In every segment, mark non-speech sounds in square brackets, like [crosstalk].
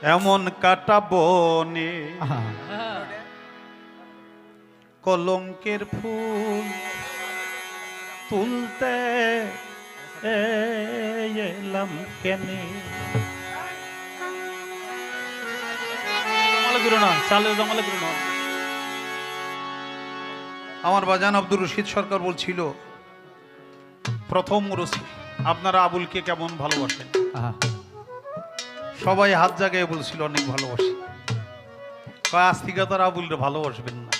এমন কাটা বনে কলঙ্কের ফুল তুলতে এলাম কেনে। আমার বাজান আব্দুর রশিদ সরকার বলছিল প্রথম রসি আপনারা আবুলকে কেমন ভালোবাসেন? আহা, সবাই হাত জাগায় বলছিল অনেক ভালোবাসি। কয় আজ থেকে তার আবুলরে ভালোবাসবেন না।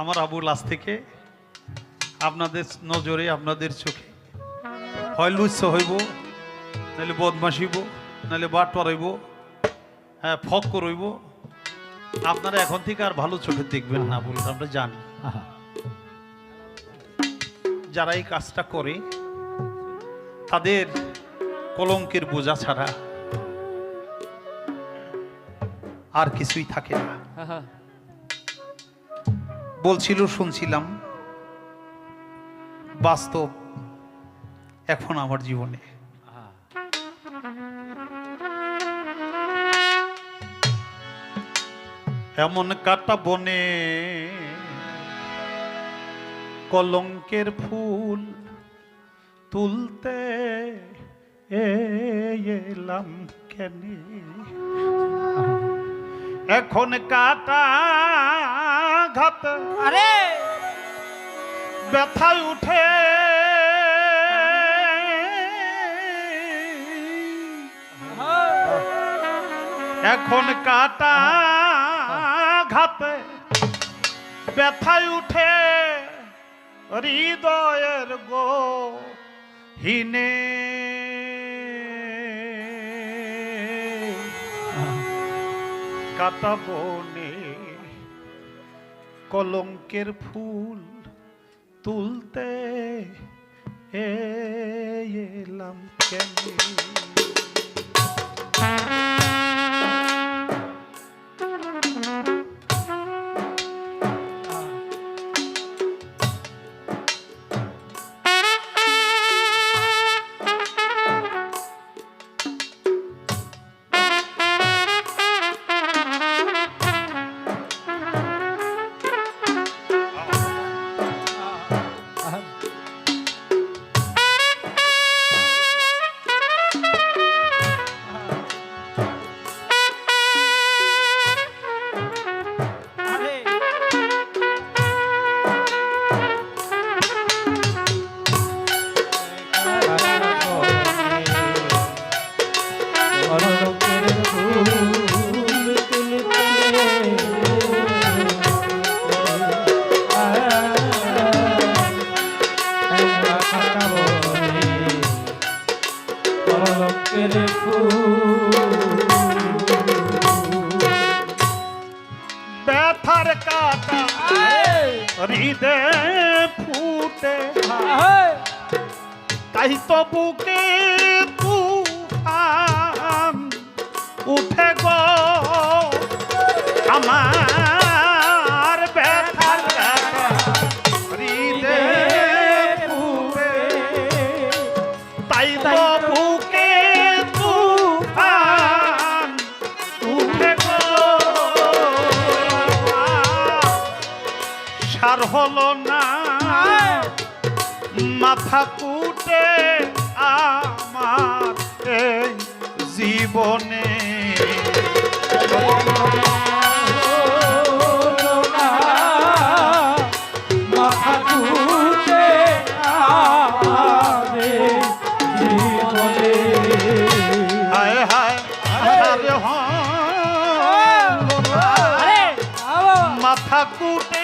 আমার আবুল আজ থেকে আপনাদের নজরে আপনাদের চোখে। হয় লুচ্ছ হইব নাহলে বদমাসিব নাহলে বাটপার হইব হ্যাঁ ফক রইব আপনারা এখন থেকে আর ভালো চোখে দেখবেন না আবুল আমরা জানি। যারা এই কাজটা করে তাদের কলঙ্কের বোঝা ছাড়া আর কিছুই থাকে না। আহা, বলছিল শুনছিলাম বাস্তব এখন আমার জীবনে। এমন কাটা বনে কলঙ্কের ফুল তুলতে এলাম কেনে? এখন কাটা ঘাত। আরে! ব্যথায় উঠে। এখন কাটা ঘাতে। ব্যথায় উঠে। হৃদয়ের গো হিনে কাটা বনে কলঙ্কের ফুল তুলতে এলাম কেনে? সার হলো না মাথা কুটে আমার এই জীবনে হায় হায় আরে মাথা কুটে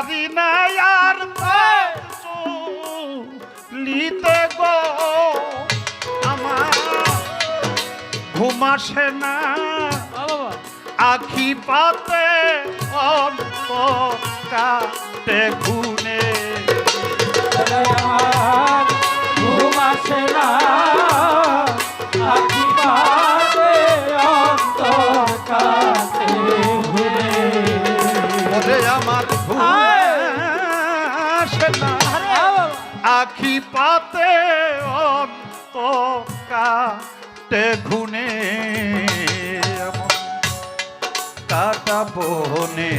পারি না আর লিতে গো। আমার ঘুমাসে না। বাবা। আখি পাতে অন্তকাতে ঘুনে আমার অন্তকাতে ঘুনে কাটা বনে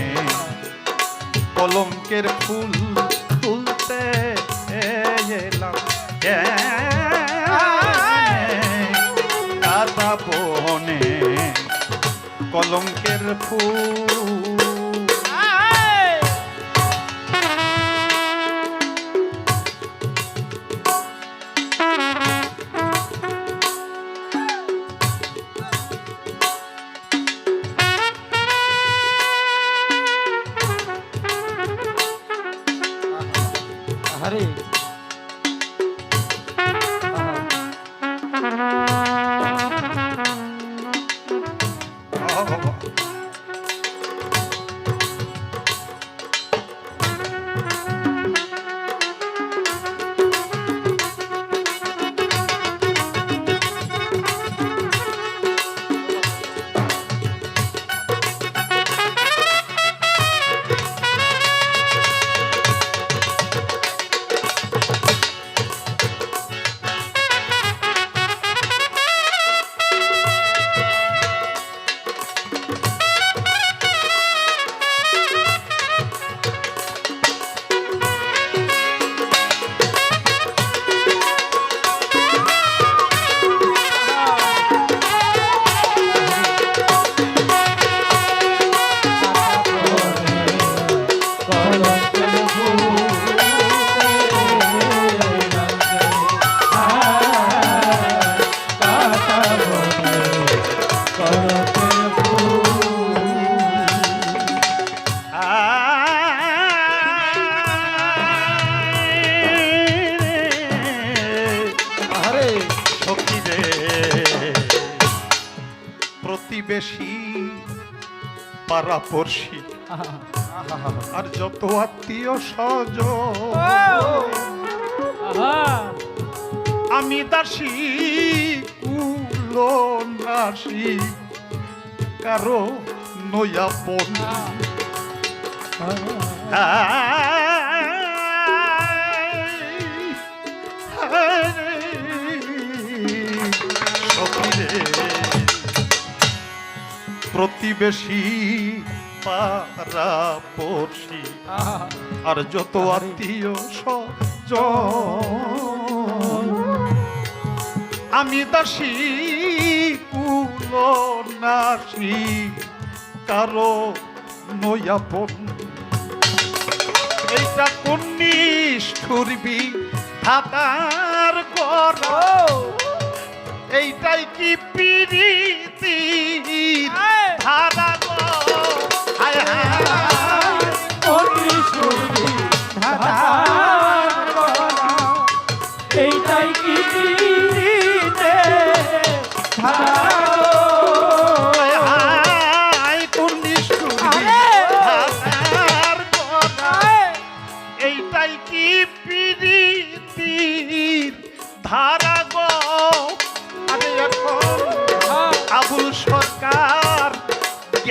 কলঙ্কের ফুল তুলতে এলাম। কাটা বনে কলঙ্কের ফুল প্রতিবেশী পাড়াপড়শি [laughs] আর যত আত্মীয় স্বজ আমি দাসী কুলো নাসি কারও নয়া পন প্রতিবেশী পারা পড়শি আর যত আত্মীয় স্বজন আমি দাসী কুল নাসি কারও নয়াপন এইটা কোন নিষ্ঠুরবি থাকার কর? এইটাই কি পিরিতি? এইটাই কি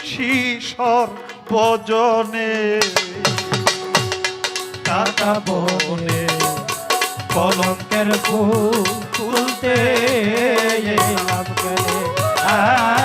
খুশি সর্বজনে। কাটা বনে কলঙ্কের ফুল তুলতে আ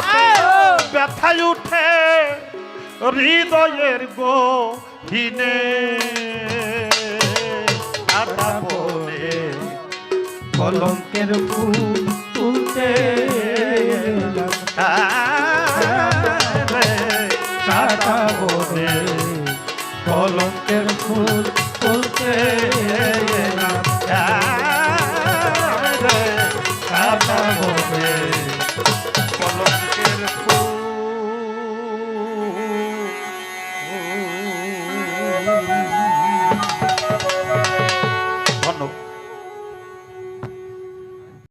খাতে ব্যথায় উঠে হৃদয়ের গহীনে। কাটা বলে কলঙ্কের ফুল তুলতে কাটা বলে কলঙ্কের